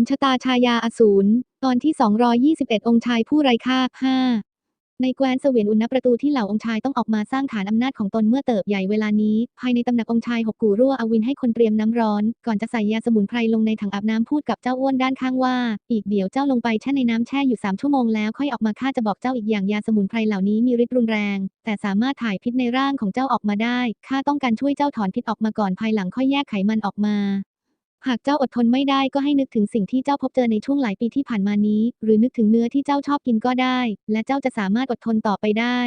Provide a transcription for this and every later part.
นชะตาชายาอสูร ตอนที่ 221 องค์ชายผู้ไร้ค่า5ในแคว้นเสวียนอุณประตูที่เหล่าองค์ชายต้องออกมาสร้างฐานอำนาจของตนเมื่อเติบใหญ่เวลานี้ ภายในตำหนักองค์ชายหกกูรั่วอวินให้คนเตรียมน้ำร้อน ก่อนจะใส่ยาสมุนไพรลงในถังอาบน้ำพูดกับเจ้าอ้วนด้านข้างว่า อีกเดี๋ยวเจ้าลงไปแช่ในน้ำแช่อยู่3ชั่วโมงแล้วค่อยออกมาข้าจะบอกเจ้าอีกอย่างยาสมุนไพรเหล่านี้มีฤทธิ์รุนแรง แต่สามารถถ่ายพิษในร่างของเจ้าออกมาได้ข้าต้องการช่วยเจ้าถอนพิษออกมาก่อนภายหลังค่อยแยกไขมันออกมา หากเจ้าอดทนไม่ได้ก็ให้นึกถึงสิ่งที่เจ้าพบเจอในช่วงหลายปีที่ผ่านมานี้ หรือนึกถึงเนื้อที่เจ้าชอบกินก็ได้ และเจ้าจะสามารถอดทนต่อไปได้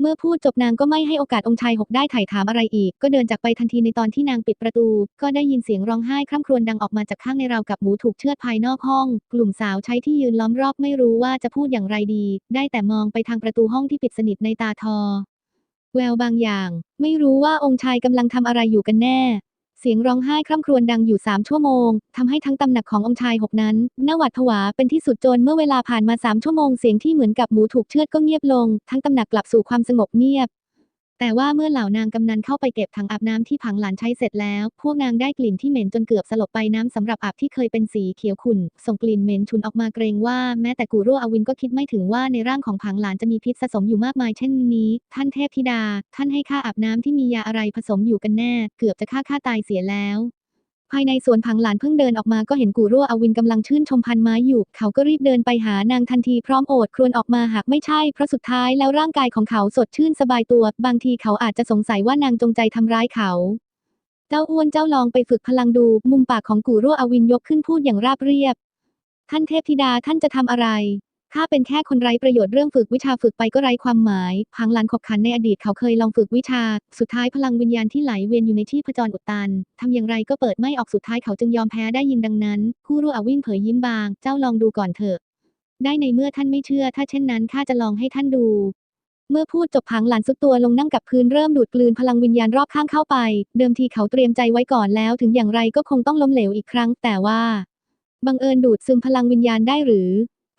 เมื่อพูดจบนางก็ไม่ให้โอกาสองค์ชายหกได้ไถ่ถามอะไรอีก ก็เดินจากไปทันทีในตอนที่นางปิดประตู ก็ได้ยินเสียงร้องไห้คร่ำครวญดังออกมาจากข้างในราวกับหมูถูกเชือดภายนอกห้อง กลุ่มสาวใช้ที่ยืนล้อมรอบไม่รู้ว่าจะพูดอย่างไรดี ได้แต่มองไปทางประตูห้องที่ปิดสนิทในตาทอ แววบางอย่าง ไม่รู้ว่าองค์ชายกำลังทำอะไรอยู่กันแน่ เสียงร้องไห้คร่ำครวญดังอยู่สามชั่วโมงทำให้ทั้งตำหนักขององค์ชายหกนั้นน่าหวาดผวาเป็นที่สุดจนเมื่อเวลาผ่านมาสามชั่วโมงเสียงที่เหมือนกับหมูถูกเชือดก็เงียบลง ทั้งตำหนักกลับสู่ความสงบเงียบ แต่ว่าเมื่อเหล่านางกำนันเข้าไปเก็บถังอาบน้ำที่ผังหลานใช้เสร็จแล้ว พวกนางได้กลิ่นที่เหม็นจนเกือบสลบไปน้ำสำหรับอาบที่เคยเป็นสีเขียวขุ่น ส่งกลิ่นเหม็นฉุนออกมาเกรงว่าแม้แต่กูรั่วอวินก็คิดไม่ถึงว่าในร่างของผังหลานจะมีพิษสะสมอยู่มากมายเช่นนี้ ท่านเทพธิดา ท่านให้ข้าอาบน้ำที่มียาอะไรผสมอยู่กันแน่ เกือบจะฆ่าข้าตายเสียแล้ว ภายในสวนผังหลานเพิ่งเดินออกมาก็เห็นกูรั่วอวินกำลังชื่นชมพันไม้อยู่ เขาก็รีบเดินไปหานางทันทีพร้อมโอดครวญออกมาหากไม่ใช่เพราะสุดท้ายแล้วร่างกายของเขาสดชื่นสบายตัว บางทีเขาอาจจะสงสัยว่านางจงใจทำร้ายเขา เจ้าอ้วนเจ้าลองไปฝึกพลังดู มุมปากของกูรั่วอวินยกขึ้นพูดอย่างราบเรียบ ท่านเทพธิดาท่านจะทำอะไร ข้าเป็นแค่คนไร้ประโยชน์เรื่องฝึกวิชาฝึกไปก็ไร้ความหมาย พังหลันขบขันในอดีตเขาเคยลองฝึกวิชา สุดท้ายพลังวิญญาณที่ไหลเวียนอยู่ในที่ผจรอุดตัน ทำอย่างไรก็เปิดไม่ออกสุดท้ายเขาจึงยอมแพ้ได้ยินดังนั้นคู่รู้อวินเผยยิ้มบาง เจ้าลองดูก่อนเถอะ ได้ในเมื่อท่านไม่เชื่อ ถ้าเช่นนั้นข้าจะลองให้ท่านดู เมื่อพูดจบพังหลันสุดตัวลงนั่งกับพื้นเริ่มดูดกลืนพลังวิญญาณรอบข้างเข้าไป เดิมทีเขาเตรียมใจไว้ก่อนแล้ว ถึงอย่างไรก็คงต้องล้มเหลวอีกครั้ง แต่ว่า บังเอิญดูดซึมพลังวิญญาณได้หรือ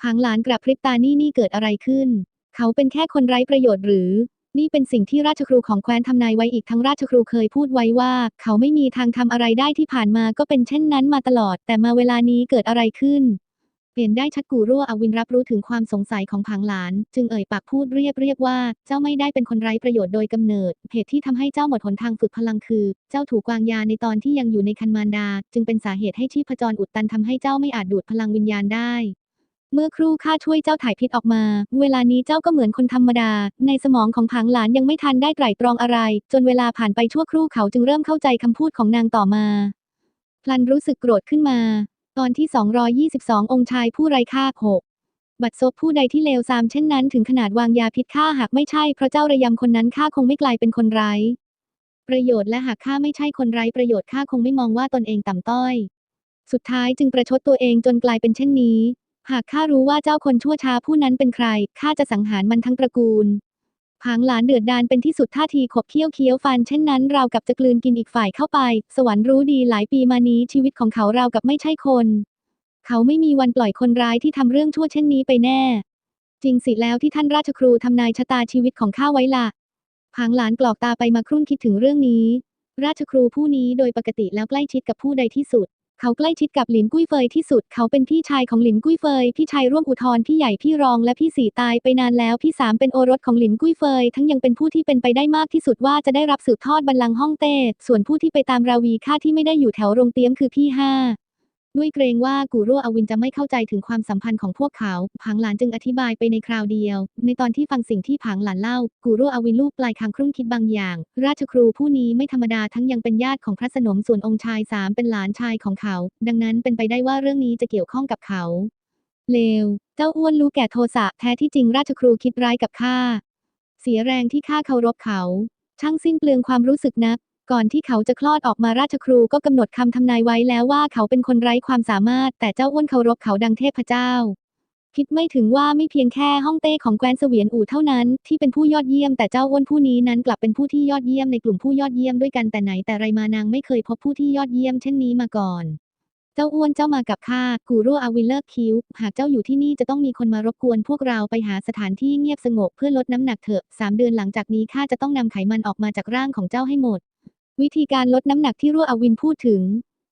ผางหลานกระพริบตานี่นี่เกิดอะไรขึ้น เขาเป็นแค่คนไร้ประโยชน์หรือ นี่เป็นสิ่งที่ราชครูของแคว้นทำนายไว้อีกทั้งราชครูเคยพูดไว้ว่า เขาไม่มีทางทำอะไรได้ที่ผ่านมาก็เป็นเช่นนั้นมาตลอด แต่มาเวลานี้เกิดอะไรขึ้น เปลี่ยนได้ชัดกูรั่วอวินรับรู้ถึงความสงสัยของผางหลาน จึงเอ่ยปากพูดเรียบเรียบว่า เจ้าไม่ได้เป็นคนไร้ประโยชน์โดยกำเนิดเหตุที่ทำให้เจ้าหมดหนทางฝึกพลังคือ เจ้าถูกวางยาในตอนที่ยังอยู่ในคันมารดา จึงเป็นสาเหตุให้ชีพจรอุดตันทำให้เจ้าไม่อาจดูดพลังวิญญาณได้ เมื่อครู่ข้าช่วยเจ้าถ่ายพิษออกมา เวลานี้เจ้าก็เหมือนคนธรรมดา ในสมองของผางหลานยังไม่ทันได้ไตร่ตรองอะไร จนเวลาผ่านไปชั่วครู่เขาจึงเริ่มเข้าใจคำพูดของนางต่อมา พลันรู้สึกโกรธขึ้นมา ตอนที่ 222 องค์ชายผู้ไร้ค่าหกบัดซบผู้ใดที่เลวทรามเช่นนั้นถึงขนาดวางยาพิษฆ่าหากไม่ใช่เพราะเจ้าระยำคนนั้นข้าคงไม่กลายเป็นคนไร้ประโยชน์และหากข้าไม่ใช่คนไร้ประโยชน์ข้าคงไม่มองว่าตนเองต่ำต้อย สุดท้ายจึงประชดตัวเองจนกลายเป็นเช่นนี้ หากข้ารู้ว่าเจ้าคนชั่วช้าผู้นั้นเป็นใคร ข้าจะสังหารมันทั้งตระกูล ผางหลานเดือดดานเป็นที่สุดท่าทีขบเคี้ยวเคี้ยวฟันเช่นนั้นเรากับจะกลืนกินอีกฝ่ายเข้าไป สวรรค์รู้ดีหลายปีมานี้ชีวิตของเขาเรากับไม่ใช่คน เขาไม่มีวันปล่อยคนร้ายที่ทำเรื่องชั่วเช่นนี้ไปแน่ จริงสิแล้วที่ท่านราชครูทำนายชะตาชีวิตของข้าไว้ล่ะผางหลานกรอกตาไปมาครุ่นคิดถึงเรื่องนี้ ราชครูผู้นี้โดยปกติแล้วใกล้ชิดกับผู้ใดที่สุด เขาใกล้ชิดกับหลินกุ้ยเฟยที่สุด เขาเป็นพี่ชายของหลินกุ้ยเฟย พี่ชายร่วมอุทธรพี่ใหญ่พี่รองและพี่สี่ตายไปนานแล้ว พี่สามเป็นโอรสของหลินกุ้ยเฟย ทั้งยังเป็นผู้ที่เป็นไปได้มากที่สุดว่าจะได้รับสืบทอดบัลลังก์ฮ่องเต้ ส่วนผู้ที่ไปตามราวีค่าที่ไม่ได้อยู่แถวโรงเตี้ยมคือพี่ห้า ด้วยเกรงว่ากูรั่วอวินจะไม่เข้าใจถึงความสัมพันธ์ของพวกเขา ผางหลานจึงอธิบายไปในคราวเดียว ในตอนที่ฟังสิ่งที่ผางหลานเล่า กูรั่วอวินลูกปลายคางครุ่นคิดบางอย่าง ราชครูผู้นี้ไม่ธรรมดาทั้งยังเป็นญาติของพระสนมส่วนองค์ชายสามเป็นหลานชายของเขา ดังนั้นเป็นไปได้ว่าเรื่องนี้จะเกี่ยวข้องกับเขา เลว เจ้าอ้วนรู้แก่โทสะแท้ที่จริงราชครูคิดร้ายกับข้า เสียแรงที่ข้าเคารพเขา ช่างสิ้นเปลืองความรู้สึกนัก ก่อนที่เขาจะคลอดออกมาราชครูก็กำหนดคำทำนายไว้แล้วว่าเขาเป็นคนไร้ความสามารถ แต่เจ้าอ้วนเคารพเขาดังเทพเจ้า คิดไม่ถึงว่าไม่เพียงแค่ห้องเต้ของแคว้นเสวียนอู่เท่านั้น ที่เป็นผู้ยอดเยี่ยมแต่เจ้าอ้วนผู้นี้นั้นกลับเป็นผู้ที่ยอดเยี่ยมในกลุ่มผู้ยอดเยี่ยมด้วยกันแต่ไหนแต่ไรมานางไม่เคยพบผู้ที่ยอดเยี่ยมเช่นนี้มาก่อนเจ้าอ้วนเจ้ามากับข้ากูรัวอาวิลเลิกคิ้วหากเจ้าอยู่ที่นี่จะต้องมีคนมารบกวนพวกเราไปหาสถานที่เงียบสงบเพื่อลดน้ำหนักเถอะสามเดือนหลังจากนี้ข้าจะต้องนำไขมันออกมาจากร่างของเจ้าให้หมด วิธีการลดน้ำหนักที่รั่วอวินพูดถึง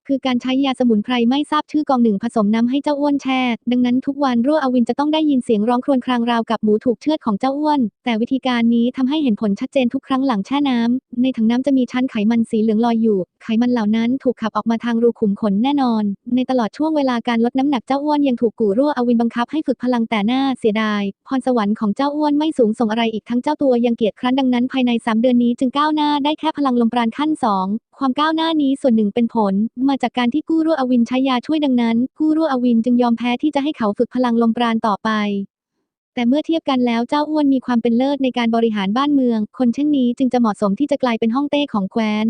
คือการใช้ยาสมุนไพรไม่ทราบชื่อกองหนึ่งผสมน้ำให้เจ้าอ้วนแช่ ดังนั้นทุกวันรั่วอวินจะต้องได้ยินเสียงร้องครวญครางราวกับหมูถูกเชือดของเจ้าอ้วน แต่วิธีการนี้ทำให้เห็นผลชัดเจนทุกครั้งหลังแช่น้ำในถังน้ำจะมีชั้นไขมันสีเหลืองลอยอยู่ ไขมันเหล่านั้นถูกขับออกมาทางรูขุมขนแน่นอน ในตลอดช่วงเวลาการลดน้ำหนักเจ้าอ้วนยังถูกกู่รั่วอวินบังคับให้ฝึกพลังแต่หน้าเสียดาย พรสวรรค์ของเจ้าอ้วนไม่สูงส่งอะไรอีกทั้งเจ้าตัวยังเกียจครั้นดังนั้นภายใน 3 เดือนนี้จึงก้าวหน้าได้แค่พลังลมปราณขั้น 2 ความก้าวหน้านี้ส่วนหนึ่งเป็นผล มาจากการที่กู้รั่วอวินใช้ยาช่วยดังนั้น กู้รั่วอวินจึงยอมแพ้ที่จะให้เขาฝึกพลังลมปราณต่อไป แต่เมื่อเทียบกันแล้วเจ้าอ้วนมีความเป็นเลิศในการบริหารบ้านเมือง คนเช่นนี้จึงจะเหมาะสมที่จะกลายเป็นห้องเต้ของแคว้น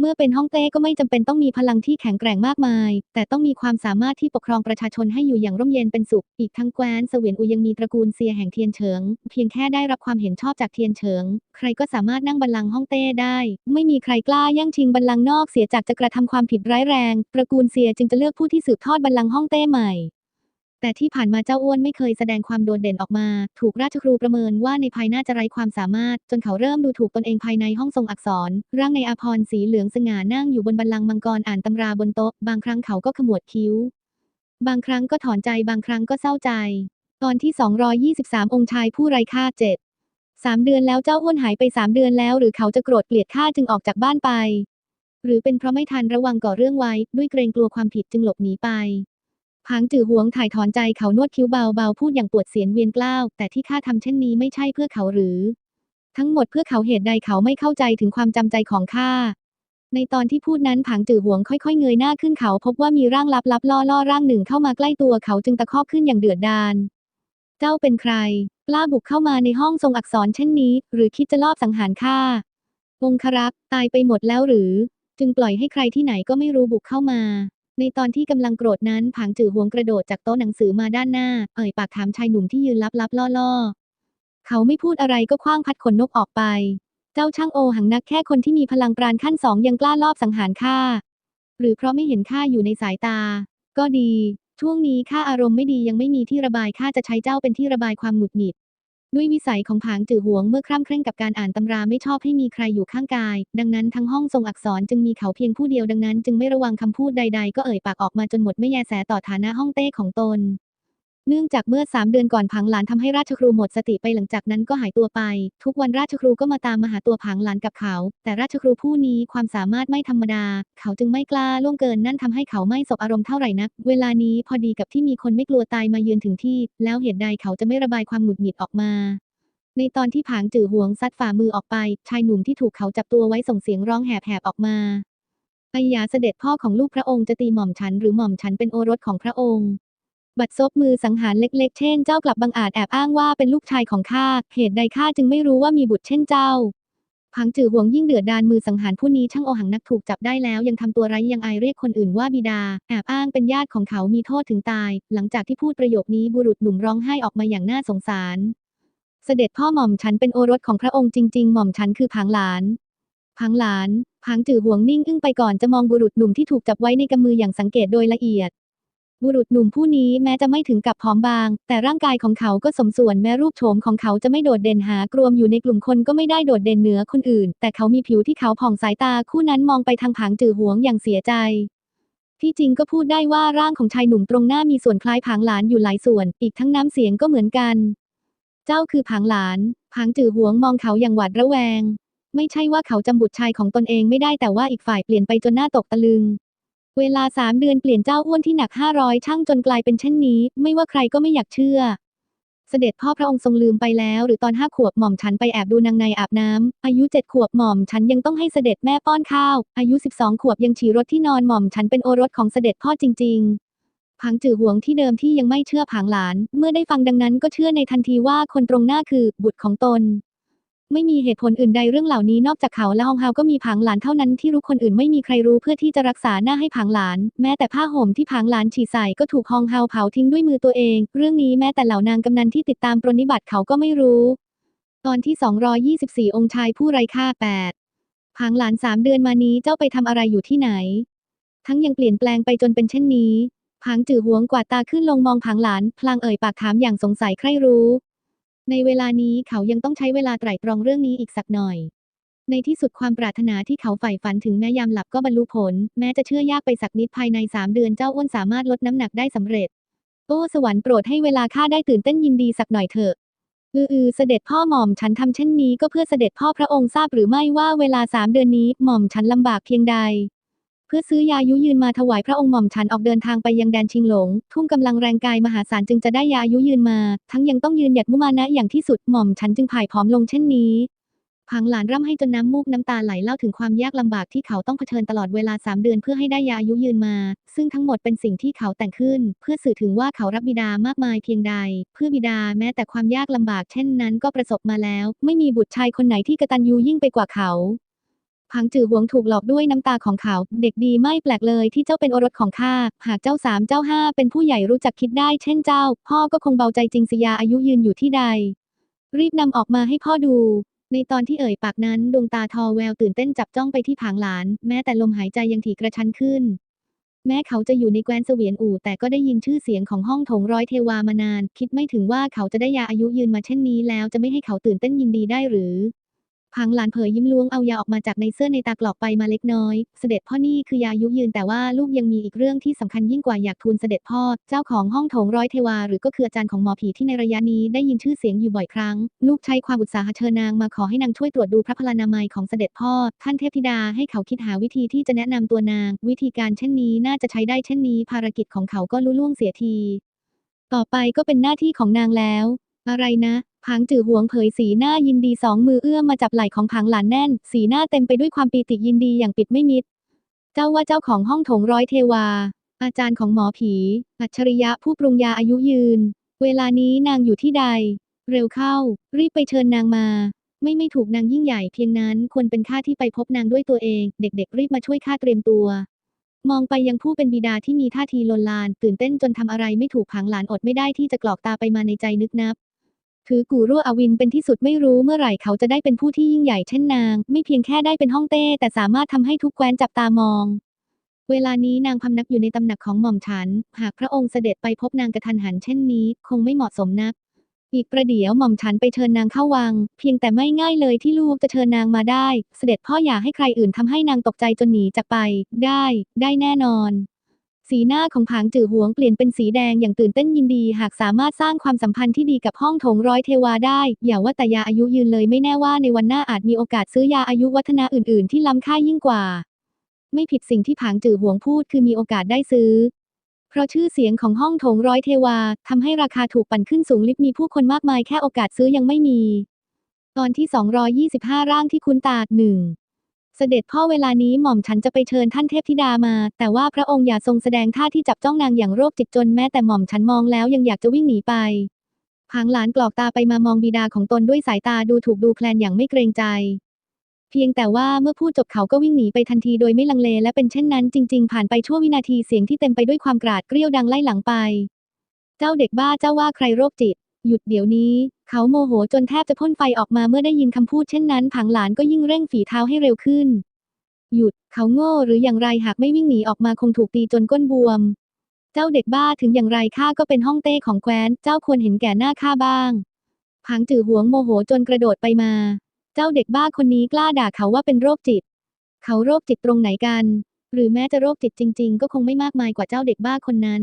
เมื่อเป็นห้องเต้ก็ไม่จำเป็นต้องมีพลังที่แข็งแกร่งมากมาย แต่ต้องมีความสามารถที่ปกครองประชาชนให้อยู่อย่างร่มเย็นเป็นสุข อีกทั้งแคว้นเสวียนอูยังมีตระกูลเซียแห่งเทียนเฉิง เพียงแค่ได้รับความเห็นชอบจากเทียนเฉิง ใครก็สามารถนั่งบัลลังก์ห้องเต้ได้ ไม่มีใครกล้าแย่งชิงบัลลังก์นอกเสียจากจะกระทำความผิดร้ายแรง ตระกูลเซียจึงจะเลือกผู้ที่สืบทอดบัลลังก์ห้องเต้ใหม่ แต่ที่ผ่านมาเจ้าอ้วนไม่เคยแสดงความโดดเด่นออกมา ถูกราชครูประเมินว่าในภายหน้าจะไร้ความสามารถ จนเขาเริ่มดูถูกตนเองภายในห้องทรงอักษร ร่างในอาพรสีเหลืองสง่านั่งอยู่บนบัลลังก์มังกรอ่านตำราบนโต๊ะ บางครั้งเขาก็ขมวดคิ้ว บางครั้งก็ถอนใจบางครั้งก็เศร้าใจ ตอนที่ 223 องค์ชายผู้ไร้ค่าเจ็ดสามเดือนแล้วเจ้าอ้วนหายไปสามเดือนแล้ว หรือเขาจะโกรธเกลียดข้าจึงออกจากบ้านไป หรือเป็นเพราะไม่ทันระวังก่อเรื่องไว้ ด้วยเกรงกลัวความผิดจึงหลบหนีไป ผางจือหวงถ่ายถอนใจเขานวดคิ้วเบาๆ พูดอย่างปวดเสียนเวียนกล้าว แต่ที่ข้าทำเช่นนี้ไม่ใช่เพื่อเขาหรือ ทั้งหมดเพื่อเขาเหตุใดเขาไม่เข้าใจถึงความจำใจของข้าในตอนที่พูดนั้นผางจือหวงค่อยๆเงยหน้าขึ้นเขาพบว่ามีร่างลับๆล่อๆร่างหนึ่งเข้ามาใกล้ตัวเขาจึงตะคอกขึ้นอย่างเดือดดาล เจ้าเป็นใครกล้าบุกเข้ามาในห้องทรงอักษรเช่นนี้ หรือคิดจะลอบสังหารข้าองครักษ์ตายไปหมดแล้วหรือ จึงปล่อยให้ใครที่ไหนก็ไม่รู้บุกเข้ามา ในตอนที่กำลังโกรธนั้นผางจือหวงกระโดดจากโต๊ะหนังสือมาด้านหน้า เอ่ยปากถามชายหนุ่มที่ยืนลับๆล่อๆ เขาไม่พูดอะไรก็คว้างพัดขนนกออกไป เจ้าช่างโอหังนักแค่คนที่มีพลังปราณขั้นสองยังกล้าลอบสังหารข้า หรือเพราะไม่เห็นข้าอยู่ในสายตา ก็ดี ช่วงนี้ข้าอารมณ์ไม่ดียังไม่มีที่ระบายข้าจะใช้เจ้าเป็นที่ระบายความหงุดหงิด ด้วยวิสัยของผางจือหวงเมื่อคร่ำเคร่งกับการอ่านตำราไม่ชอบให้มีใครอยู่ข้างกาย ดังนั้นทั้งห้องทรงอักษรจึงมีเขาเพียงผู้เดียวดังนั้นจึงไม่ระวังคำพูดใด ๆ ก็เอ่ยปากออกมาจนหมดไม่แยแสต่อฐานะห้องเต้ของตน เนื่องจากเมื่อสามเดือนก่อนผังหลานทำให้ราชครูหมดสติไปหลังจากนั้นก็หายตัวไป ทุกวันราชครูก็มาตามมาหาตัวผังหลานกับเขา แต่ราชครูผู้นี้ความสามารถไม่ธรรมดา เขาจึงไม่กล้าล่วงเกินนั่นทำให้เขาไม่สบอารมณ์เท่าไหร่นัก เวลานี้พอดีกับที่มีคนไม่กลัวตายมาเยือนถึงที่ แล้วเหตุใดเขาจะไม่ระบายความหงุดหงิดออกมาในตอนที่ผางจือหวงซัดฝ่ามือออกไป ชายหนุ่มที่ถูกเขาจับตัวไว้ส่งเสียงร้องแหบๆออกมาไอยาเสด็จพ่อของลูกพระองค์จะตีหม่อมฉันหรือหม่อมฉันเป็นโอรสของพระองค์ บัดซบมือสังหารเล็ก ๆ เช่นเจ้ากลับบังอาจแอบอ้างว่าเป็นลูกชายของข้า เหตุใดข้าจึงไม่รู้ว่ามีบุตรเช่นเจ้า พังจือหวงยิ่งเดือดดานมือสังหารผู้นี้ช่างโอหังนักถูกจับได้แล้ว ยังทำตัวไร้ยังอายเรียกคนอื่นว่าบิดา แอบอ้างเป็นญาติของเขามีโทษถึงตาย หลังจากที่พูดประโยคนี้บุรุษหนุ่มร้องไห้ออกมาอย่างน่าสงสาร เสด็จพ่อหม่อมฉันเป็นโอรสของพระองค์จริง ๆ หม่อมฉันคือผางหลานผางหลานผางจือหวงนิ่งอึ้งไปก่อนจะมองบุรุษหนุ่มที่ถูกจับไว้ในกำมืออย่างสังเกตโดยละเอียด บุรุษหนุ่มผู้นี้แม้จะไม่ถึงกับผอมบาง แต่ร่างกายของเขาก็สมส่วนแม้รูปโฉมของเขาจะไม่โดดเด่นหากรวมอยู่ในกลุ่มคนก็ไม่ได้โดดเด่นเหนือคนอื่น แต่เขามีผิวที่ขาวผ่องสายตาคู่นั้นมองไปทางผางจือหวงอย่างเสียใจ ที่จริงก็พูดได้ว่าร่างของชายหนุ่มตรงหน้ามีส่วนคล้ายผางหลานอยู่หลายส่วน อีกทั้งน้ำเสียงก็เหมือนกัน เจ้าคือผางหลานผางจือหวงมองเขาอย่างหวาดระแวง ไม่ใช่ว่าเขาจำบุตรชายของตนเองไม่ได้แต่ว่าอีกฝ่ายเปลี่ยนไปจนหน้าตกตะลึง เวลาสามเดือนเปลี่ยนเจ้าอ้วนที่หนักห้าร้อยช่างจนกลายเป็นเช่นนี้ ไม่ว่าใครก็ไม่อยากเชื่อ เสด็จพ่อพระองค์ทรงลืมไปแล้ว หรือตอนห้าขวบหม่อมฉันไปแอบดูนางในอาบน้ำอายุเจ็ดขวบหม่อมฉันยังต้องให้เสด็จแม่ป้อนข้าว อายุสิบสองขวบยังฉี่รถที่นอนหม่อมฉันเป็นโอรสของเสด็จพ่อจริง ๆผังจือหวงที่เดิมที่ยังไม่เชื่อผางหลาน เมื่อได้ฟังดังนั้นก็เชื่อในทันทีว่าคนตรงหน้าคือบุตรของตน ไม่มีเหตุผลอื่นใดเรื่องเหล่านี้นอกจากเขาและฮองเฮาก็มีผางหลานเท่านั้นที่รู้คนอื่นไม่มีใครรู้เพื่อที่จะรักษาหน้าให้ผางหลาน แม้แต่ผ้าห่มที่ผางหลานฉีใส่ก็ถูกฮองเฮาเผาทิ้งด้วยมือตัวเอง เรื่องนี้แม้แต่เหล่านางกำนันที่ติดตามปรนิบัติเขาก็ไม่รู้ ตอนที่ 224 องค์ชายผู้ไร้ค่า8ผางหลานสามเดือนมานี้เจ้าไปทำอะไรอยู่ที่ไหน ทั้งยังเปลี่ยนแปลงไปจนเป็นเช่นนี้ผางจือหวงกวาดตาขึ้นลงมองผางหลาน พลางเอ่ยปากถามอย่างสงสัยใครรู้ ในเวลานี้เขายังต้องใช้เวลาไตร่ตรองเรื่องนี้อีกสักหน่อย ในที่สุดความปรารถนาที่เขาใฝ่ฝันถึงแม้ยามหลับก็บรรลุผล แม้จะเชื่อยากไปสักนิดภายในสามเดือนเจ้าอ้วนสามารถลดน้ำหนักได้สำเร็จ โอ้สวรรค์โปรดให้เวลาข้าได้ตื่นเต้นยินดีสักหน่อยเถอะอืออือเสด็จพ่อหม่อมฉันทำเช่นนี้ก็เพื่อเสด็จพ่อพระองค์ทราบหรือไม่ว่าเวลาสามเดือนนี้หม่อมฉันลำบากเพียงใด เพื่อซื้อยายุยืนมาถวายพระองค์หม่อมฉันออกเดินทางไปยังแดนชิงหลง ทุ่มกำลังแรงกายมหาศาลจึงจะได้ยายุยืนมา ทั้งยังต้องยืนหยัดมุมานะอย่างที่สุดหม่อมฉันจึงพ่ายผอมลงเช่นนี้พังหลานร่ำให้จนน้ำมูกน้ำตาไหลเล่าถึงความยากลำบากที่เขาต้องเผชิญตลอดเวลาสามเดือนเพื่อให้ได้ยาอายุยืนมา ซึ่งทั้งหมดเป็นสิ่งที่เขาแต่งขึ้น เพื่อสื่อถึงว่าเขารักบิดามากมายเพียงใด เพื่อบิดาแม้แต่ความยากลำบากเช่นนั้นก็ประสบมาแล้ว ไม่มีบุตรชายคนไหนที่กระตัญญูยิ่งไปกว่าเขา พังจือหวงถูกหลอกด้วยน้ำตาของเขา เด็กดีไม่แปลกเลยที่เจ้าเป็นโอรสของข้า หากเจ้าสามเจ้าห้าเป็นผู้ใหญ่รู้จักคิดได้เช่นเจ้า พ่อก็คงเบาใจจริงสิยาอายุยืนอยู่ที่ใด รีบนำออกมาให้พ่อดู ในตอนที่เอ่ยปากนั้นดวงตาทอแววตื่นเต้นจับจ้องไปที่ผางหลาน แม้แต่ลมหายใจยังถี่กระชันขึ้น แม้เขาจะอยู่ในแคว้นเสวียนอู่แต่ก็ได้ยินชื่อเสียงของห้องโถงร้อยเทวามานาน คิดไม่ถึงว่าเขาจะได้ยาอายุยืนมาเช่นนี้แล้วจะไม่ให้เขาตื่นเต้นยินดีได้หรือ พังหลานเผยยิ้มล้วงเอายาออกมาจากในเสื้อในตากรอกไปมาเล็กน้อย เสด็จพ่อนี่คือยายุยืนแต่ว่าลูกยังมีอีกเรื่องที่สำคัญยิ่งกว่าอยากทูลเสด็จพ่อ เจ้าของห้องโถงร้อยเทวาหรือก็คืออาจารย์ของหมอผีที่ในระยะนี้ได้ยินชื่อเสียงอยู่บ่อยครั้ง ลูกใช้ความอุตสาหะเชิญนางมาขอให้นางช่วยตรวจดูพระพลานามัยของเสด็จพ่อ ท่านเทพธิดาให้เขาคิดหาวิธีที่จะแนะนำตัวนาง วิธีการเช่นนี้น่าจะใช้ได้เช่นนี้ภารกิจของเขาก็ลุล่วงเสียที ต่อไปก็เป็นหน้าที่ของนางแล้ว อะไรนะ ผางจือหวงเผยสีหน้ายินดีสองมือเอื้อมมาจับไหล่ของผางหลานแน่น สีหน้าเต็มไปด้วยความปีติยินดีอย่างปิดไม่มิด เจ้าว่าเจ้าของห้องโถงร้อยเทวา อาจารย์ของหมอผี อัจฉริยะผู้ปรุงยาอายุยืน เวลานี้นางอยู่ที่ใด เร็วเข้า รีบไปเชิญนางมา ไม่ไม่ถูกนางยิ่งใหญ่เพียงนั้นควรเป็นข้าที่ไปพบนางด้วยตัวเอง เด็กๆ รีบมาช่วยข้าเตรียมตัว มองไปยังผู้เป็นบิดาที่มีท่าทีลนลาน ตื่นเต้นจนทำอะไรไม่ถูกผังหลานอดไม่ได้ที่จะกรอกตาไปมาในใจนึกนับ ถือกูรั่วอวินเป็นที่สุดไม่รู้เมื่อไหร่เขาจะได้เป็นผู้ที่ยิ่งใหญ่เช่นนาง ไม่เพียงแค่ได้เป็นห้องเต้ แต่สามารถทำให้ทุกแคว้นจับตามอง เวลานี้นางพำนักอยู่ในตำหนักของหม่อมฉัน หากพระองค์เสด็จไปพบนางกระทันหันเช่นนี้ คงไม่เหมาะสมนัก อีกประเดี๋ยวหม่อมฉันไปเชิญนางเข้าวัง เพียงแต่ไม่ง่ายเลยที่ลูกจะเชิญนางมาได้ เสด็จพ่ออย่าให้ใครอื่นทำให้นางตกใจจนหนีจากไป ได้ ได้แน่นอน สีหน้าของผางจือหวงเปลี่ยนเป็นสีแดงอย่างตื่นเต้นยินดี หากสามารถสร้างความสัมพันธ์ที่ดีกับห้องโถงร้อยเทวาได้ อย่าว่าแต่ยาอายุยืนเลยไม่แน่ว่าในวันหน้าอาจมีโอกาสซื้อยาอายุวัฒนะอื่นๆ ที่ล้ำค่ายิ่งกว่า ไม่ผิดสิ่งที่ผางจือหวงพูดคือมีโอกาสได้ซื้อ เพราะชื่อเสียงของห้องโถงร้อยเทวาทำให้ราคาถูกปั่นขึ้นสูงลิบมีผู้คนมากมายแค่โอกาสซื้อยังไม่มี ตอนที่ 225 ร่างที่คุ้นตาหนึ่ง เสด็จพ่อเวลานี้หม่อมฉันจะไปเชิญท่านเทพธิดามา แต่ว่าพระองค์อย่าทรงแสดงท่าที่จับจ้องนางอย่างโรคจิตจนแม้แต่หม่อมฉันมองแล้วยังอยากจะวิ่งหนีไปพางหลานกรอกตาไปมามองบิดาของตนด้วยสายตาดูถูกดูแคลนอย่างไม่เกรงใจ เพียงแต่ว่าเมื่อพูดจบเขาก็วิ่งหนีไปทันทีโดยไม่ลังเลและเป็นเช่นนั้นจริง ๆ ผ่านไปชั่ววินาทีเสียงที่เต็มไปด้วยความกราดเกรี้ยวดังไล่หลังไป เจ้าเด็กบ้าเจ้าว่าใครโรคจิต หยุดเดี๋ยวนี้ เขาโมโหจนแทบจะพ่นไฟออกมาเมื่อได้ยินคำพูดเช่นนั้น ผังหลานก็ยิ่งเร่งฝีเท้าให้เร็วขึ้น หยุด เขาโง่หรืออย่างไรหากไม่วิ่งหนีออกมาคงถูกตีจนก้นบวม เจ้าเด็กบ้าถึงอย่างไรข้าก็เป็นห้องเต้ของแคว้น เจ้าควรเห็นแก่หน้าข้าบ้างผางจือหวงโมโหจนกระโดดไปมา เจ้าเด็กบ้าคนนี้กล้าด่าเขาว่าเป็นโรคจิต เขาโรคจิตตรงไหนกัน หรือแม้จะโรคจิตจริง ๆ ก็คงไม่มากมายกว่าเจ้าเด็กบ้าคนนั้น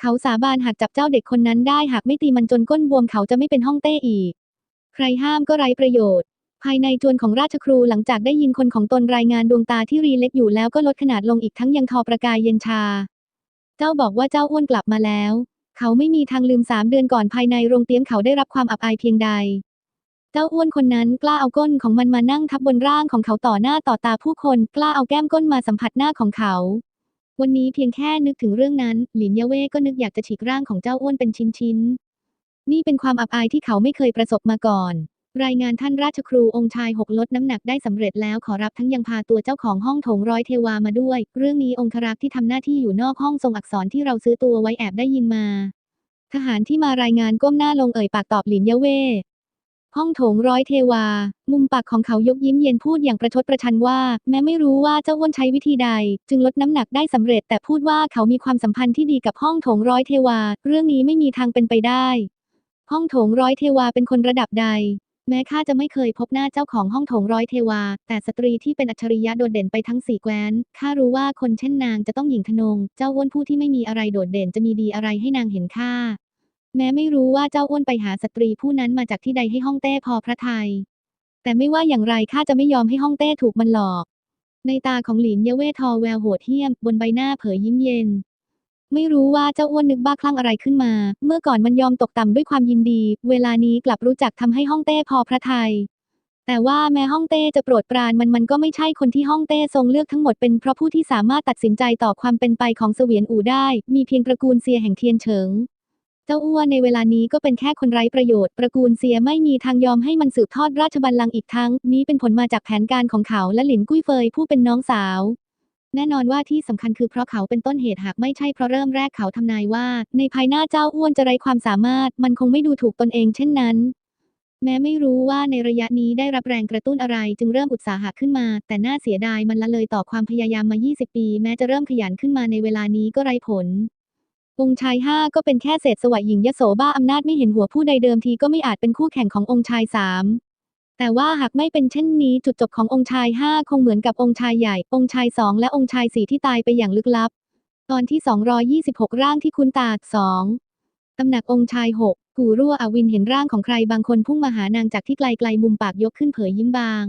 เขาสาบานหากจับเจ้าเด็กคนนั้นได้หากไม่ตีมันจนก้นบวมเขาจะไม่เป็นห้องเต้อีก ใครห้ามก็ไร้ประโยชน์ ภายในจวนของราชครูหลังจากได้ยินคนของตนรายงานดวงตาที่รีเล็กอยู่แล้วก็ลดขนาดลงอีกทั้งยังทอประกายเย็นชา เจ้าบอกว่าเจ้าอ้วนกลับมาแล้ว เขาไม่มีทางลืมสามเดือนก่อนภายในโรงเตรียมเขาได้รับความอับอายเพียงใด เจ้าอ้วนคนนั้นกล้าเอาก้นของมันมานั่งทับบนร่างของเขาต่อหน้าต่อตาผู้คน กล้าเอาแก้มก้นมาสัมผัสหน้าของเขา วันนี้เพียงแค่นึกถึงเรื่องนั้น หลินเยาเว่ก็นึกอยากจะฉีกร่างของเจ้าอ้วนเป็นชิ้นๆ นี่เป็นความอับอายที่เขาไม่เคยประสบมาก่อน รายงานท่านราชครูองค์ชายหกลดน้ำหนักได้สำเร็จแล้วขอรับทั้งยังพาตัวเจ้าของห้องโถงร้อยเทวามาด้วย เรื่องนี้องครักษ์ที่ทำหน้าที่อยู่นอกห้องทรงอักษรที่เราซื้อตัวไว้แอบได้ยินมา ทหารที่มารายงานก้มหน้าลงเอ่ยปากตอบหลินเยาเว่ ห้องโถงร้อยเทวา มุมปากของเขายกยิ้มเย็นพูดอย่างประชดประชันว่า แม้ไม่รู้ว่าเจ้าอ้วนใช้วิธีใด จึงลดน้ำหนักได้สำเร็จแต่พูดว่าเขามีความสัมพันธ์ที่ดีกับห้องโถงร้อยเทวา เรื่องนี้ไม่มีทางเป็นไปได้ ห้องโถงร้อยเทวาเป็นคนระดับใด แม้ข้าจะไม่เคยพบหน้าเจ้าของห้องโถงร้อยเทวา แต่สตรีที่เป็นอัจฉริยะโดดเด่นไปทั้งสี่แคว้นข้ารู้ว่าคนเช่นนางจะต้องหญิงทนง เจ้าอ้วนผู้ที่ไม่มีอะไรโดดเด่นจะมีดีอะไรให้นางเห็นค่า แม้ไม่รู้ว่าเจ้าอ้วนไปหาสตรีผู้นั้นมาจากที่ใดให้ห้องเต้พอพระทัยแต่ไม่ว่าอย่างไรข้าจะไม่ยอมให้ห้องเต้ถูกมันหลอก ในตาของหลินเยเวทอแววโหดเหี้ยม บนใบหน้าเผยยิ้มเย็น ไม่รู้ว่าเจ้าอ้วนนึกบ้าคลั่งอะไรขึ้นมา เมื่อก่อนมันยอมตกต่ำด้วยความยินดี เวลานี้กลับรู้จักทำให้ห้องเต้พอพระทัยแต่ว่าแม้ห้องเต้จะโปรดปรานมันมันก็ไม่ใช่คนที่ห้องเต้ทรงเลือกทั้งหมดเป็นเพราะผู้ที่สามารถตัดสินใจต่อความเป็นไปของเสวียนอู่ได้ มีเพียงตระกูลเซียแห่งเทียนเฉิง เจ้าอ้วนในเวลานี้ก็เป็นแค่คนไร้ประโยชน์ตระกูลเซียไม่มีทางยอมให้มันสืบทอดราชบัลลังก์อีกทั้ง นี้เป็นผลมาจากแผนการของเขาและหลินกุ้ยเฟยผู้เป็นน้องสาว แน่นอนว่าที่สำคัญคือเพราะเขาเป็นต้นเหตุหากไม่ใช่เพราะเริ่มแรกเขาทำนายว่า ในภายหน้าเจ้าอ้วนจะไร้ความสามารถ มันคงไม่ดูถูกตนเองเช่นนั้นแม้ไม่รู้ว่าในระยะนี้ได้รับแรงกระตุ้นอะไรจึงเริ่มอุตสาหะขึ้นมา แต่น่าเสียดายมันละเลยต่อความพยายามมา 20 ปี แม้จะเริ่มขยันขึ้นมาในเวลานี้ก็ไร้ผล องค์ชายห้าก็เป็นแค่เศษสวะหญิงยโสบ้าอำนาจไม่เห็นหัวผู้ใดเดิมทีก็ไม่อาจเป็นคู่แข่งขององค์ชายสามแต่ว่าหากไม่เป็นเช่นนี้จุดจบขององค์ชายห้าคงเหมือนกับองค์ชายใหญ่ องค์ชายสองและองค์ชายสี่ที่ตายไปอย่างลึกลับ ตอนที่ 226 ร่างที่คุณตาสองตำหนักองค์ชายหกกูรั่วอวินเห็นร่างของใครบางคนพุ่งมาหานางจากที่ไกลๆมุมปากยกขึ้นเผยยิ้มบาง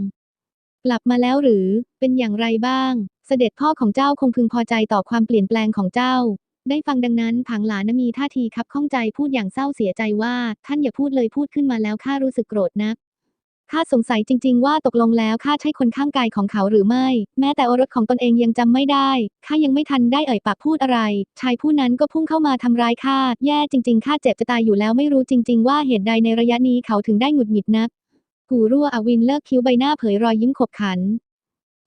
กลับมาแล้วหรือเป็นอย่างไรบ้าง เสด็จพ่อของเจ้าคงพึงพอใจต่อความเปลี่ยนแปลงของเจ้า ได้ฟังดังนั้นผังหลานมีท่าทีคับข้องใจพูดอย่างเศร้าเสียใจว่า ท่านอย่าพูดเลยพูดขึ้นมาแล้วข้ารู้สึกโกรธนักข้าสงสัยจริง ๆ ว่าตกลงแล้วข้าใช่คนข้างกายของเขาหรือไม่ แม้แต่อรสของตนเองยังจำไม่ได้ข้ายังไม่ทันได้เอ่ยปากพูดอะไร ชายผู้นั้นก็พุ่งเข้ามาทำร้ายข้าแย่จริง ๆข้าเจ็บจะตายอยู่แล้วไม่รู้จริง ๆ ว่าเหตุใดในระยะนี้เขาถึงได้หงุดหงิดนักกูรั่วอวินเลิกคิ้วใบหน้าเผยรอยยิ้มขบขัน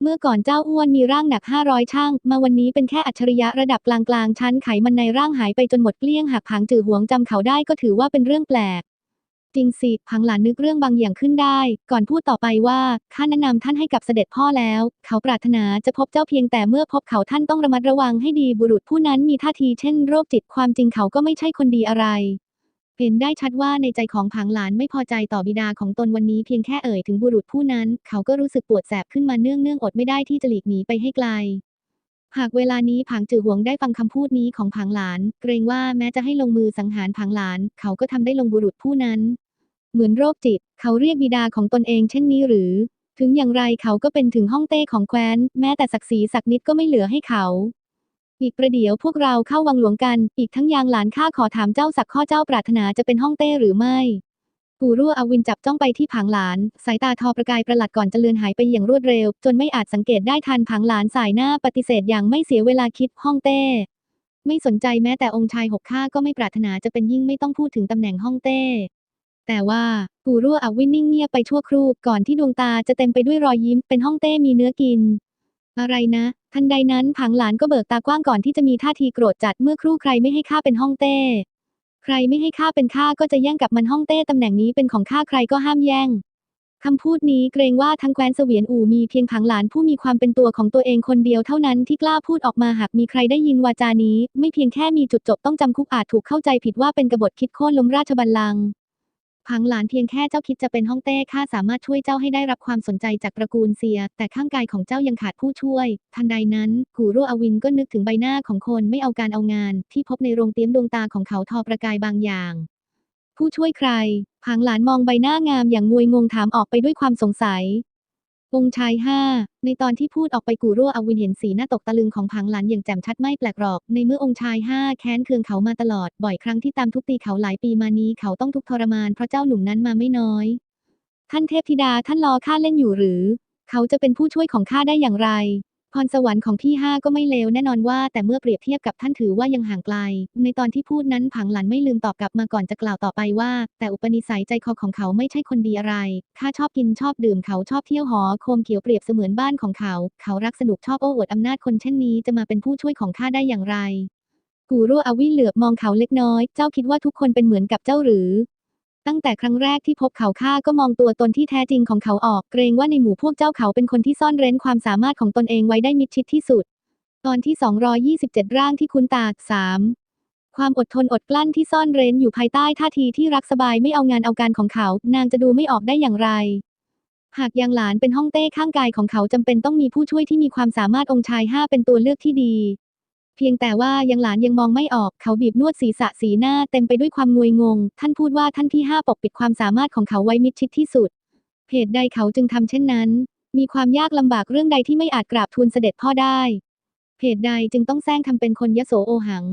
เมื่อก่อนเจ้าอ้วนมีร่างหนัก 500 ช่าง มาวันนี้เป็นแค่อัจฉริยะระดับกลางๆ ชั้นไขมันในร่างหายไปจนหมดเกลี้ยงหากผางจือหวงจำเขาได้ก็ถือว่าเป็นเรื่องแปลก จริงสิพังหลานนึกเรื่องบางอย่างขึ้นได้ ก่อนพูดต่อไปว่าข้าแนะนำท่านให้กับเสด็จพ่อแล้ว เขาปรารถนาจะพบเจ้าเพียงแต่เมื่อพบเขาท่านต้องระมัดระวังให้ดีบุรุษผู้นั้นมีท่าทีเช่นโรคจิตความจริงเขาก็ไม่ใช่คนดีอะไร เห็นได้ชัดว่าในใจของผังหลานไม่พอใจต่อบิดาของตนวันนี้เพียงแค่เอ่ยถึงบุรุษผู้นั้น เขาก็รู้สึกปวดแสบขึ้นมาเนื่องเนื่องอดไม่ได้ที่จะหลีกหนีไปให้ไกล หากเวลานี้ผางจือหวงได้ฟังคำพูดนี้ของผางหลาน เกรงว่าแม้จะให้ลงมือสังหารผางหลาน เขาก็ทำได้ลงบุรุษผู้นั้น เหมือนโรคจิต เขาเรียกบิดาของตนเองเช่นนี้หรือ ถึงอย่างไรเขาก็เป็นถึงห้องเต้ของแคว้น แม้แต่ศักดิ์ศรีสักนิดก็ไม่เหลือให้เขา อีกประเดี๋ยวพวกเราเข้าวังหลวงกัน อีกทั้งยางหลานข้าขอถามเจ้าสักข้อเจ้าปรารถนาจะเป็นห้องเต้หรือไม่กูรั่วอวินจับจ้องไปที่ผางหลาน สายตาทอประกายประหลัดก่อนจะเลือนหายไปอย่างรวดเร็ว จนไม่อาจสังเกตได้ทันผางหลานสายหน้าปฏิเสธอย่างไม่เสียเวลาคิดห้องเต้ ไม่สนใจแม้แต่องค์ชายหกข้าก็ไม่ปรารถนาจะเป็นยิ่งไม่ต้องพูดถึงตำแหน่งห้องเต้ แต่ว่ากูรั่วอวินนิ่งเงียบไปชั่วครู่ก่อนที่ดวงตาจะเต็มไปด้วยรอยยิ้มเป็นห้องเต้มีเนื้อกิน อะไรนะ ทันใดนั้นผังหลานก็เบิกตากว้างก่อนที่จะมีท่าทีโกรธจัดเมื่อครู่ใครไม่ให้ข้าเป็นห้องเต้ ใครไม่ให้ข้าเป็นข้าก็จะแย่งกับมันห้องเต้ตำแหน่งนี้เป็นของข้าใครก็ห้ามแย่งคำพูดนี้เกรงว่าทั้งแคว้นเสวียนอู่มีเพียงผังหลานผู้มีความเป็นตัวของตัวเองคนเดียวเท่านั้นที่กล้าพูดออกมาหากมีใครได้ยินวาจานี้ ไม่เพียงแค่มีจุดจบต้องจำคุกอาจถูกเข้าใจผิดว่าเป็นกบฏคิดโค่นล้มราชบัลลังก์ พังหลานเพียงแค่เจ้าคิดจะเป็นฮ้องเต้ข้าสามารถช่วยเจ้าให้ได้รับความสนใจจากตระกูลเซีย แต่ข้างกายของเจ้ายังขาดผู้ช่วย ทันใดนั้น กูรั่วอวินก็นึกถึงใบหน้าของคนไม่เอาการเอางาน ที่พบในโรงเตี้ยมดวงตาของเขาทอประกายบางอย่าง ผู้ช่วยใคร พังหลานมองใบหน้างามอย่างงวยงงถามออกไปด้วยความสงสัย องค์ชายห้า ในตอนที่พูดออกไปกูรั่วอวินเห็นสีหน้าตกตะลึงของพังหลานอย่างแจ่มชัดไม่แปลกหรอก ในเมื่อองค์ชายห้าแค้นเคืองเขามาตลอด บ่อยครั้งที่ตามทุบตีเขาหลายปีมานี้เขาต้องทุกข์ทรมานเพราะเจ้าหนุ่มนั้นมาไม่น้อย ท่านเทพธิดาท่านรอข้าเล่นอยู่หรือ เขาจะเป็นผู้ช่วยของข้าได้อย่างไร พรสวรรค์ของพี่ห้าก็ไม่เลวแน่นอนว่าแต่เมื่อเปรียบเทียบกับท่านถือว่ายังห่างไกล ในตอนที่พูดนั้นผังหลันไม่ลืมตอบกลับมาก่อนจะกล่าวต่อไปว่า แต่อุปนิสัยใจคอของเขาไม่ใช่คนดีอะไร ข้าชอบกินชอบดื่มเขาชอบเที่ยวหอโคมเขียวเปรียบเสมือนบ้านของเขา เขารักสนุกชอบโอ้อวดอำนาจคนเช่นนี้จะมาเป็นผู้ช่วยของข้าได้อย่างไรกูรั่วอวิเหลือบมองเขาเล็กน้อย เจ้าคิดว่าทุกคนเป็นเหมือนกับเจ้าหรือ ตั้งแต่ครั้งแรกที่พบเขาข้าก็มองตัวตนที่แท้จริงของเขาออก เกรงว่าในหมู่พวกเจ้าเขาเป็นคนที่ซ่อนเร้นความสามารถของตนเองไว้ได้มิดชิดที่สุด ตอนที่ 227 ร่างที่คุณตาสามความอดทนอดกลั้นที่ซ่อนเร้นอยู่ภายใต้ท่าทีที่รักสบายไม่เอางานเอาการของเขา นางจะดูไม่ออกได้อย่างไร หากยังหลานเป็นห้องเต้ข้างกายของเขาจำเป็นต้องมีผู้ช่วยที่มีความสามารถองค์ชายห้าเป็นตัวเลือกที่ดี พียงแต่ว่ายังหลานยังมองไม่ออก เขาบีบนวดศีรษะสีหน้าเต็มไปด้วยความงวยงง ท่านพูดว่าท่านที่ห้าปกปิดความสามารถของเขาไว้มิดชิดที่สุด เหตุใดเขาจึงทำเช่นนั้น มีความยากลำบากเรื่องใดที่ไม่อาจกราบทูลเสด็จพ่อได้เหตุใดจึงต้องแซงทำเป็นคนยโสโอหัง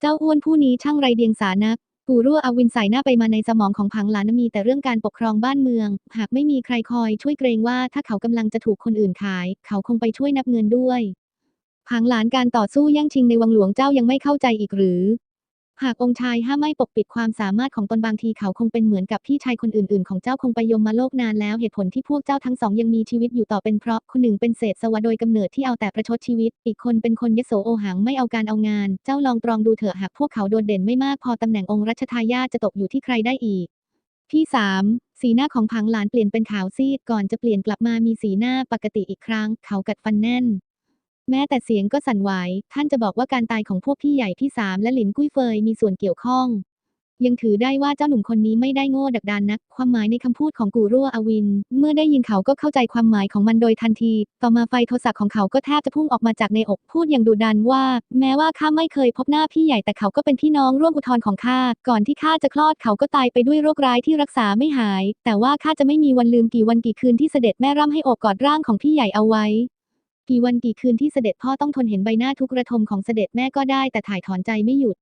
เจ้าอ้วนผู้นี้ช่างไรเดียงสานักปู่รั่วอวินใส่หน้าไปมาในสมองของพังหลานมีแต่เรื่องการปกครองบ้านเมือง หากไม่มีใครคอยช่วยเกรงว่าถ้าเขากำลังจะถูกคนอื่นขาย เขาคงไปช่วยนับเงินด้วย พังหลานการต่อสู้แย่งชิงในวังหลวงเจ้ายังไม่เข้าใจอีกหรือ หากองค์ชายห้ามไม่ปกปิดความสามารถของตนบางทีเขาคงเป็นเหมือนกับพี่ชายคนอื่นๆ ของเจ้าคงไปยมมาโลกนานแล้วเหตุผลที่พวกเจ้าทั้งสองยังมีชีวิตอยู่ต่อเป็นเพราะคนหนึ่งเป็นเศษสวะโดยกำเนิดที่เอาแต่ประชดชีวิต อีกคนเป็นคนยโสโอหังไม่เอาการเอางาน เจ้าลองตรองดูเถอะหากพวกเขาโดดเด่นไม่มากพอตำแหน่งองค์รัชทายาทจะตกอยู่ที่ใครได้อีกที่สามสีหน้าของพังหลานเปลี่ยนเป็นขาวซีดก่อนจะเปลี่ยนกลับมามีสีหน้าปกติอีกครั้ง เขากัดฟันแน่น แม้แต่เสียงก็สั่นไหว ท่านจะบอกว่าการตายของพวกพี่ใหญ่พี่สามและหลินกุ้ยเฟยมีส่วนเกี่ยวข้อง ยังถือได้ว่าเจ้าหนุ่มคนนี้ไม่ได้โง่ดักดานนัก ความหมายในคำพูดของกูรั่วอวิน เมื่อได้ยินเขาก็เข้าใจความหมายของมันโดยทันที ต่อมาไฟโทสะของเขาก็แทบจะพุ่งออกมาจากในอกพูดอย่างดุดันว่า แม้ว่าข้าไม่เคยพบหน้าพี่ใหญ่แต่เขาก็เป็นพี่น้องร่วมอุทธรของข้า ก่อนที่ข้าจะคลอดเขาก็ตายไปด้วยโรคร้ายที่รักษาไม่หาย แต่ว่าข้าจะไม่มีวันลืมกี่วันกี่คืนที่เสด็จแม่ร่ำให้โอบกอดร่างของพี่ใหญ่เอาไว้ กี่วันกี่คืนที่เสด็จพ่อต้องทนเห็นใบหน้าทุกระทมของเสด็จแม่ก็ได้แต่ถ่ายถอนใจไม่หยุด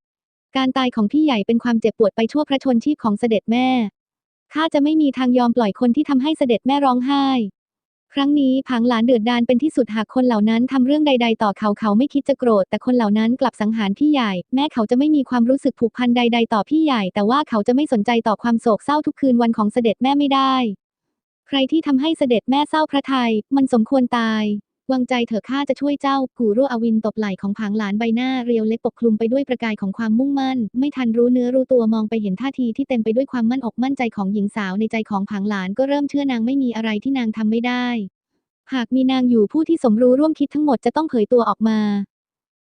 การตายของพี่ใหญ่เป็นความเจ็บปวดไปชั่วพระชนชีพของเสด็จแม่ ข้าจะไม่มีทางยอมปล่อยคนที่ทำให้เสด็จแม่ร้องไห้ ครั้งนี้ผังหลานเดือดดานเป็นที่สุดหากคนเหล่านั้นทำเรื่องใด ๆ ต่อเขาเขาไม่คิดจะโกรธ แต่คนเหล่านั้นกลับสังหารพี่ใหญ่ แม้เขาจะไม่มีความรู้สึกผูกพันใด ๆ ต่อพี่ใหญ่ แต่ว่าเขาจะไม่สนใจต่อความโศกเศร้าทุกคืนวันของเสด็จแม่ไม่ได้ ใครที่ทำให้เสด็จแม่เศร้าพระทัยมันสมควรตาย วางใจเถอะข้าจะช่วยเจ้า กูรั่วอวินตบไหล่ของผางหลานใบหน้าเรียวเล็กปกคลุมไปด้วยประกายของความมุ่งมั่น ไม่ทันรู้เนื้อรู้ตัวมองไปเห็นท่าทีที่เต็มไปด้วยความมั่นอกมั่นใจของหญิงสาวในใจของผางหลานก็เริ่มเชื่อนางไม่มีอะไรที่นางทำไม่ได้ หากมีนางอยู่ผู้ที่สมรู้ร่วมคิดทั้งหมดจะต้องเผยตัวออกมา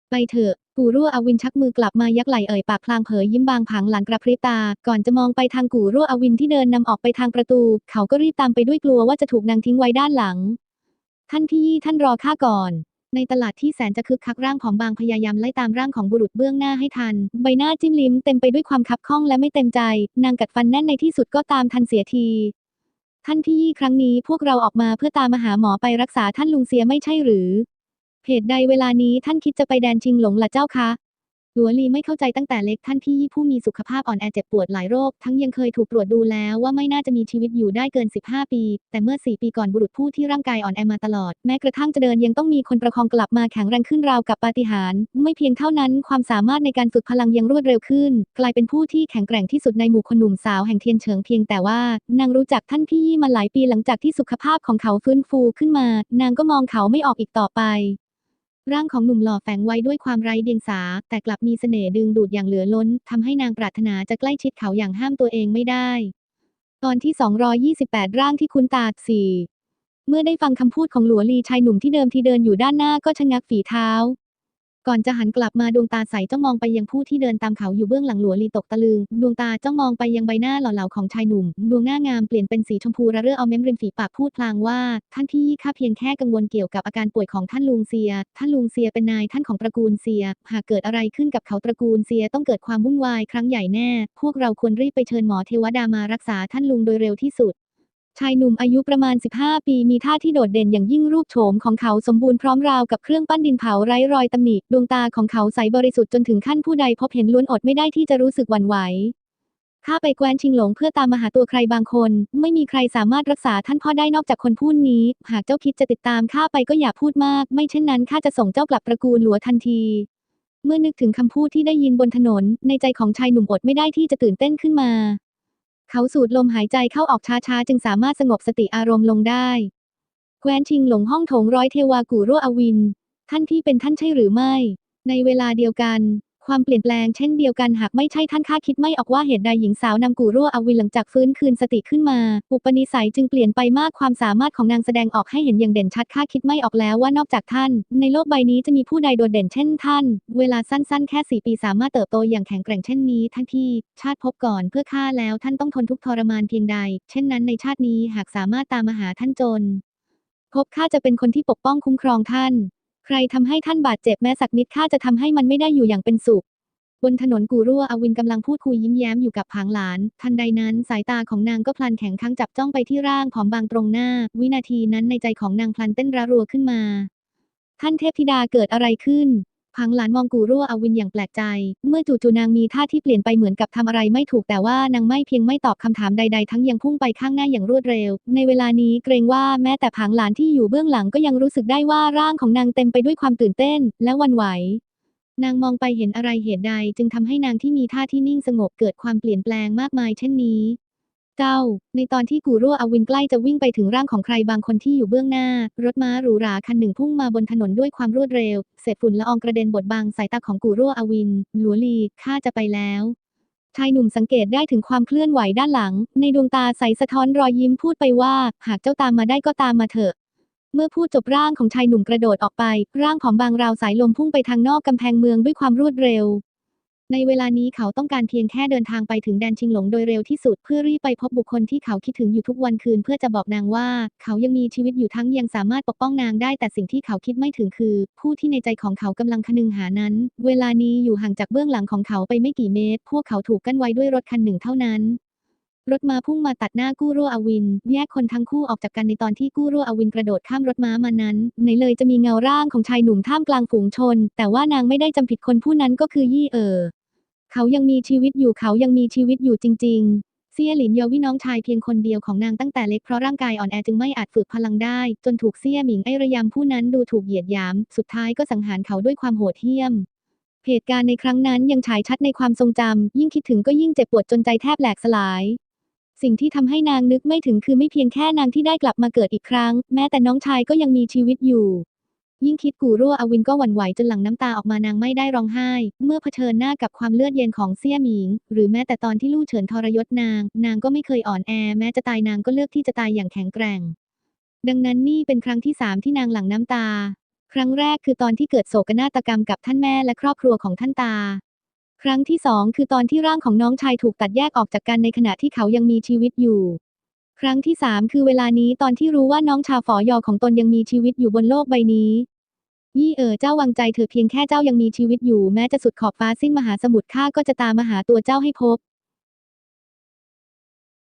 ไปเถอะกูรั่วอวินชักมือกลับมายักไหลเอ่ยปากพลางเผยยิ้มบางผางหลังกระพริบตา ก่อนจะมองไปทางกูรั่วอวินที่เดินนำออกไปทางประตู เขาก็รีบตามไปด้วยกลัวว่าจะถูกนางทิ้งไว้ด้านหลัง ท่านพี่ท่านรอข้าก่อน ในตลาดที่แสนจะคึกคักร่างของบางพยายามไล่ตามร่างของบุรุษเบื้องหน้าให้ทัน ใบหน้าจิ้มลิ้มเต็มไปด้วยความคับข้องและไม่เต็มใจ นางกัดฟันแน่นในที่สุดก็ตามทันเสียที ท่านพี่ครั้งนี้พวกเราออกมาเพื่อตามมาหาหมอไปรักษาท่านลุงเสียไม่ใช่หรือเหตุใดเวลานี้ท่านคิดจะไปแดนชิงหลงละเจ้าคะ หลัวลีไม่เข้าใจตั้งแต่เล็กท่านพี่ผู้มีสุขภาพอ่อนแอเจ็บปวดหลายโรค ทั้งยังเคยถูกตรวจดูแล้วว่าไม่น่าจะมีชีวิตอยู่ได้เกิน 15 ปี แต่เมื่อ 4 ปีก่อนบุรุษผู้ที่ร่างกายอ่อนแอมาตลอด แม้กระทั่งจะเดินยังต้องมีคนประคองกลับมาแข็งแรงขึ้นราวกับปาฏิหาริย์ไม่เพียงเท่านั้นความสามารถในการฝึกพลังยังรวดเร็วขึ้น กลายเป็นผู้ที่แข็งแกร่งที่สุดในหมู่คนหนุ่มสาวแห่งเทียนเฉิงเพียงแต่ว่านางรู้จักท่านพี่มาหลายปีหลังจากที่สุขภาพของเขาฟื้นฟูขึ้นมา นางก็มองเขาไม่ออกอีกต่อไป ร่างของหนุ่มหล่อแฝงไว้ด้วยความไร้เดียงสา แต่กลับมีเสน่ห์ดึงดูดอย่างเหลือล้นทำให้นางปรารถนาจะใกล้ชิดเขาอย่างห้ามตัวเองไม่ได้ ตอนที่ 228 ร่างที่คุ้นตาสี่เมื่อได้ฟังคำพูดของหลัวลีชายหนุ่มที่เดิมทีเดินอยู่ด้านหน้าก็ชะงักฝีเท้า ก่อนจะหันกลับมาดวงตาใสจ้องมองไปยังผู้ที่เดินตามเขาอยู่เบื้องหลังหลัวลีตกตะลึง ดวงตาจ้องมองไปยังใบหน้าหล่อเหลาของชายหนุ่ม ดวงหน้างามเปลี่ยนเป็นสีชมพูระเรื่อเอาเม้มริมฝีปากพูดพลางว่า ท่านพี่ข้าเพียงแค่กังวลเกี่ยวกับอาการป่วยของท่านลุงเซีย ท่านลุงเซียเป็นนายท่านของตระกูลเซีย หากเกิดอะไรขึ้นกับเขาตระกูลเซียต้องเกิดความวุ่นวายครั้งใหญ่แน่ พวกเราควรรีบไปเชิญหมอเทวดามารักษาท่านลุงโดยเร็วที่สุด ชายหนุ่มอายุประมาณ 15 ปีมีท่าที่โดดเด่นอย่างยิ่งรูปโฉมของเขาสมบูรณ์พร้อมราวกับเครื่องปั้นดินเผาไร้รอยตำหนิ ดวงตาของเขาใสบริสุทธิ์จนถึงขั้นผู้ใดพบเห็นล้วนอดไม่ได้ที่จะรู้สึกหวั่นไหวข้าไปแคว้นชิงหลงเพื่อตามมาหาตัวใครบางคน ไม่มีใครสามารถรักษาท่านพ่อได้นอกจากคนผู้นี้ หากเจ้าคิดจะติดตามข้าไปก็อย่าพูดมาก ไม่เช่นนั้นข้าจะส่งเจ้ากลับตระกูลหลัวทันที เมื่อนึกถึงคำพูดที่ได้ยินบนถนน ในใจของชายหนุ่มอดไม่ได้ที่จะตื่นเต้นขึ้นมา เขาสูดลมหายใจเข้าออกช้าๆ จึงสามารถสงบสติอารมณ์ลงได้แคว้นชิงหลงห้องโถงร้อยเทวากูรั่วอวิน ท่านที่เป็นท่านใช่หรือไม่ ในเวลาเดียวกัน ความเปลี่ยนแปลงเช่นเดียวกันหากไม่ใช่ท่านข้าคิดไม่ออกว่าเหตุใดหญิงสาวนำกูรั่วอวิหลังจากฟื้นคืนสติขึ้นมา อุปนิสัยจึงเปลี่ยนไปมากความสามารถของนางแสดงออกให้เห็นอย่างเด่นชัดข้าคิดไม่ออกแล้วว่านอกจากท่าน ในโลกใบนี้จะมีผู้ใดโดดเด่นเช่นท่าน เวลาสั้นๆ แค่สี่ปีสามารถเติบโตอย่างแข็งแกร่งเช่นนี้ท่านพี่ชาติพบก่อนเพื่อข้าแล้วท่านต้องทนทุกทรมานเพียงใด เช่นนั้นในชาตินี้หากสามารถตามมาหาท่านจนพบข้าจะเป็นคนที่ปกป้องคุ้มครองท่าน ใครทำให้ท่านบาดเจ็บแม้สักนิดข้าจะทำให้มันไม่ได้อยู่อย่างเป็นสุข บนถนนกูรั่วอวินกำลังพูดคุยยิ้มแย้มอยู่กับผางหลาน ทันใดนั้นสายตาของนางก็พลันแข็งค้างจับจ้องไปที่ร่างผอมบางตรงหน้า วินาทีนั้นในใจของนางพลันเต้นระรัวขึ้นมา ท่านเทพธิดาเกิดอะไรขึ้น พังหลานมองกูรั่วอวินอย่างแปลกใจ เมื่อจู่ๆนางมีท่าที่เปลี่ยนไปเหมือนกับทำอะไรไม่ถูกแต่ว่านางไม่เพียงไม่ตอบคำถามใด ๆ ทั้งยังพุ่งไปข้างหน้าอย่างรวดเร็ว ในเวลานี้เกรงว่าแม้แต่ผางหลานที่อยู่เบื้องหลังก็ยังรู้สึกได้ว่าร่างของนางเต็มไปด้วยความตื่นเต้น และวันไหวนางมองไปเห็นอะไรเหตุใด จึงทำให้นางที่มีท่าที่นิ่งสงบเกิดความเปลี่ยนแปลงมากมายเช่นนี้ 9. ในตอนที่กูรั่วอวินใกล้จะวิ่งไปถึงร่างของใครบางคนที่อยู่เบื้องหน้า รถม้าหรูหราคันหนึ่งพุ่งมาบนถนนด้วยความรวดเร็ว เศษฝุ่นละอองกระเด็นบดบังสายตาของกูรั่วอวิน หลัวลีข้าจะไปแล้วชายหนุ่มสังเกตได้ถึงความเคลื่อนไหวด้านหลัง ในดวงตาใสสะท้อนรอยยิ้มพูดไปว่า หากเจ้าตามมาได้ก็ตามมาเถอะ เมื่อพูดจบร่างของชายหนุ่มกระโดดออกไป ร่างผอมบางราวสายลมพุ่งไปทางนอกกำแพงเมืองด้วยความรวดเร็ว ในเวลานี้เขาต้องการเพียงแค่เดินทางไปถึงแดนชิงหลงโดยเร็วที่สุด เพื่อรีบไปพบบุคคลที่เขาคิดถึงอยู่ทุกวันคืน เพื่อจะบอกนางว่า เขายังมีชีวิตอยู่ทั้งยังสามารถปกป้องนางได้แต่สิ่งที่เขาคิดไม่ถึงคือ ผู้ที่ในใจของเขากำลังคนึงหานั้น เวลานี้อยู่ห่างจากเบื้องหลังของเขาไปไม่กี่เมตร พวกเขาถูกกั้นไว้ด้วยรถคันหนึ่งเท่านั้นรถม้าพุ่งมาตัดหน้ากู้รั่วอวิน แยกคนทั้งคู่ออกจากกันในตอนที่กู้รั่วอวินกระโดดข้ามรถม้ามานั้นไหนเลยจะมีเงาร่างของชายหนุ่มท่ามกลางฝูงชน แต่ว่านางไม่ได้จำผิดคนผู้นั้นก็คือยี่เอ๋อ เขายังมีชีวิตอยู่เขายังมีชีวิตอยู่จริง ๆเซี่ยหลินเยาวิน้องชายเพียงคนเดียวของนางตั้งแต่เล็กเพราะร่างกายอ่อนแอจึงไม่อาจฝึกพลังได้ จนถูกเซี่ยหมิงไอระยำผู้นั้นดูถูกเหยียดหยาม สุดท้ายก็สังหารเขาด้วยความโหดเหี้ยม เหตุการณ์ในครั้งนั้นยังฉายชัดในความทรงจำ ยิ่งคิดถึงก็ยิ่งเจ็บปวดจนใจแทบแหลกสลาย สิ่งที่ทำให้นางนึกไม่ถึงคือไม่เพียงแค่นางที่ได้กลับมาเกิดอีกครั้ง แม้แต่น้องชายก็ยังมีชีวิตอยู่ ยิ่งคิดกูรั่วอวินก็หวั่นไหวจนหลั่งน้ำตาออกมานางไม่ได้ร้องไห้ เมื่อเผชิญหน้ากับความเลือดเย็นของเซี่ยหมิง หรือแม้แต่ตอนที่ลู่เฉินทรยศนาง นางก็ไม่เคยอ่อนแอ แม้จะตายนางก็เลือกที่จะตายอย่างแข็งแกร่ง ดังนั้นนี่เป็นครั้งที่สามที่นางหลั่งน้ำตา ครั้งแรกคือตอนที่เกิดโศกนาฏกรรมกับท่านแม่และครอบครัวของท่านตา ครั้งที่สองคือตอนที่ร่างของน้องชายถูกตัดแยกออกจากกันในขณะที่เขายังมีชีวิตอยู่ ครั้งที่สามคือเวลานี้ตอนที่รู้ว่าน้องชาฝอยอของตนยังมีชีวิตอยู่บนโลกใบนี้ ยี่เอ๋อเจ้าวางใจเธอเพียงแค่เจ้ายังมีชีวิตอยู่แม้จะสุดขอบฟ้าสิ้นมหาสมุทรข้าก็จะตามมาหาตัวเจ้าให้พบ